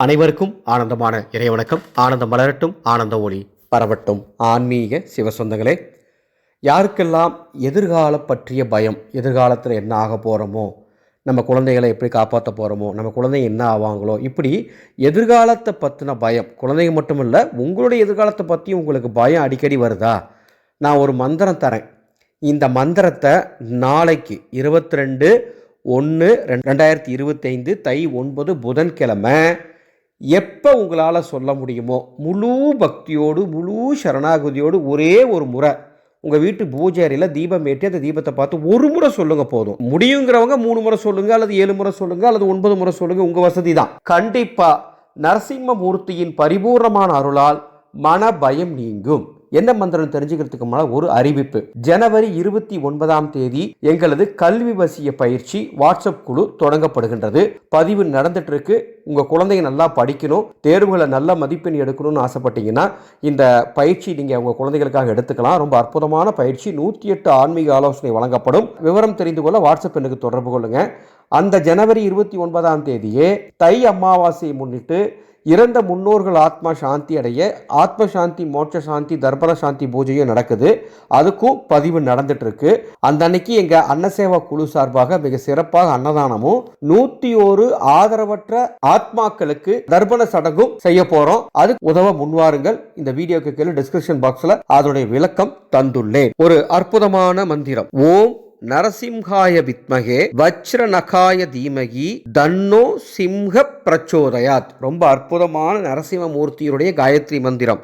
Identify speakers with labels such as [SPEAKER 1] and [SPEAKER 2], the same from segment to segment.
[SPEAKER 1] அனைவருக்கும் ஆனந்தமான இறைவணக்கம். ஆனந்தம் மலரட்டும் ஆனந்த ஒளி பரவட்டும். ஆன்மீக சிவசொந்தங்களே யாருக்கெல்லாம் எதிர்கால பற்றிய பயம் எதிர்காலத்தில் என்ன ஆக போகிறோமோ நம்ம குழந்தைகளை எப்படி காப்பாற்ற போகிறோமோ நம்ம குழந்தைங்க என்ன ஆவாங்களோ இப்படி எதிர்காலத்தை பற்றின பயம் குழந்தைங்க மட்டும் இல்லை உங்களுடைய எதிர்காலத்தை பற்றி உங்களுக்கு பயம் அடிக்கடி வருதா? நான் ஒரு மந்திரம் தரேன். இந்த மந்திரத்தை நாளைக்கு இருபத்தி ரெண்டு ஒன்று ரெண்டாயிரத்தி இருபத்தைந்து தை ஒன்பது புதன்கிழமை எப்போ உங்களால் சொல்ல முடியுமோ முழு பக்தியோடு முழு சரணாகுதியோடு ஒரே ஒரு முறை உங்கள் வீட்டு பூஜை அறையில் தீபம் ஏற்றி அந்த தீபத்தை பார்த்து ஒரு முறை சொல்லுங்கள் போதும். முடியுங்கிறவங்க மூணு முறை சொல்லுங்கள் அல்லது ஏழு முறை சொல்லுங்கள் அல்லது ஒன்பது முறை சொல்லுங்கள் உங்கள் வசதி தான். கண்டிப்பாக நரசிம்மமூர்த்தியின் பரிபூர்ணமான அருளால் மன பயம் நீங்கும். என்ன மந்திரம் தெரிஞ்சுக்கிறதுக்கு முன்னால் ஒரு அறிவிப்பு. ஜனவரி இருபத்தி ஒன்பதாம் தேதி எங்களது கல்வி வசிய பயிற்சி வாட்ஸ்அப் குழு தொடங்கப்படுகின்றது. பதிவு நடந்துட்டு இருக்கு. உங்கள் குழந்தைங்க நல்லா படிக்கணும் தேர்வுகளை நல்ல மதிப்பெண் எடுக்கணும்னு ஆசைப்பட்டீங்கன்னா இந்த பயிற்சி நீங்கள் உங்கள் குழந்தைகளுக்காக எடுத்துக்கலாம். ரொம்ப அற்புதமான பயிற்சி. நூற்றி எட்டு ஆன்மீக ஆலோசனை வழங்கப்படும். விவரம் தெரிந்து கொள்ள வாட்ஸ்அப் எனக்கு தொடர்பு கொள்ளுங்கள் அந்த ஜனவரி இருபத்தி ஒன்பதாம் தேதியே தை அமாவாசையை முன்னிட்டு இறந்த முன்னோர்கள் ஆத்மா சாந்தி அடைய ஆத்ம சாந்தி மோட்ச சாந்தி தர்பண சாந்தி பூஜையும் நடக்குது. அதுக்கும் பதிவு நடந்துட்டு இருக்கு அந்த அன்னைக்கு எங்க அன்னசேவா குழு சார்பாக மிக சிறப்பாக அன்னதானமும் நூத்தி ஒரு ஆதரவற்ற ஆத்மாக்களுக்கு தர்ப்பண சடங்கும் செய்ய போறோம். அதுக்கு உதவ முன்வாருங்கள். இந்த வீடியோக்கு கீழே டிஸ்கிரிப்ஷன் பாக்ஸ்ல அதனுடைய விளக்கம் தந்துள்ளேன். ஒரு அற்புதமான மந்திரம். ஓம் நரசிம்ஹாய வித்மகே வஜ்ரநகாய தீமகி தன்னோ சிம்ஹ பிரச்சோதயாத். ரொம்ப அற்புதமான நரசிம்மூர்த்தியுடைய காயத்ரி மந்திரம்.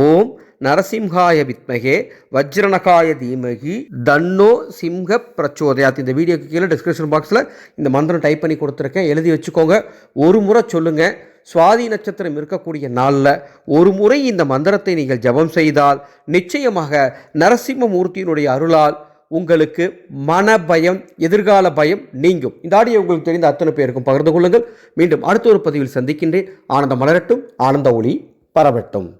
[SPEAKER 1] ஓம் நரசிம்ஹாய வித்மகே வஜ்ரநகாய தீமகி தன்னோ சிம்ஹ பிரச்சோதயாத் இந்த வீடியோக்கு கீழே டிஸ்கிரிப்ஷன் பாக்ஸில் இந்த மந்திரம் டைப் பண்ணி கொடுத்துருக்கேன். எழுதி வச்சுக்கோங்க. ஒரு முறை சொல்லுங்கள் சுவாதி நட்சத்திரம் இருக்கக்கூடிய நாளில் ஒரு முறை இந்த மந்திரத்தை நீங்கள் ஜெபம் செய்தால் நிச்சயமாக நரசிம்மமூர்த்தியினுடைய அருளால் உங்களுக்கு மன பயம் எதிர்கால பயம் நீங்கும். இந்த ஆடியோ உங்களுக்கு தெரிந்த அத்தனை பேருக்கும் பகிர்ந்து கொள்ளுங்கள். மீண்டும் அடுத்த ஒரு பதிவில் சந்திக்கின்றேன். ஆனந்தம் மலரட்டும் ஆனந்த ஒளி பரவட்டும்.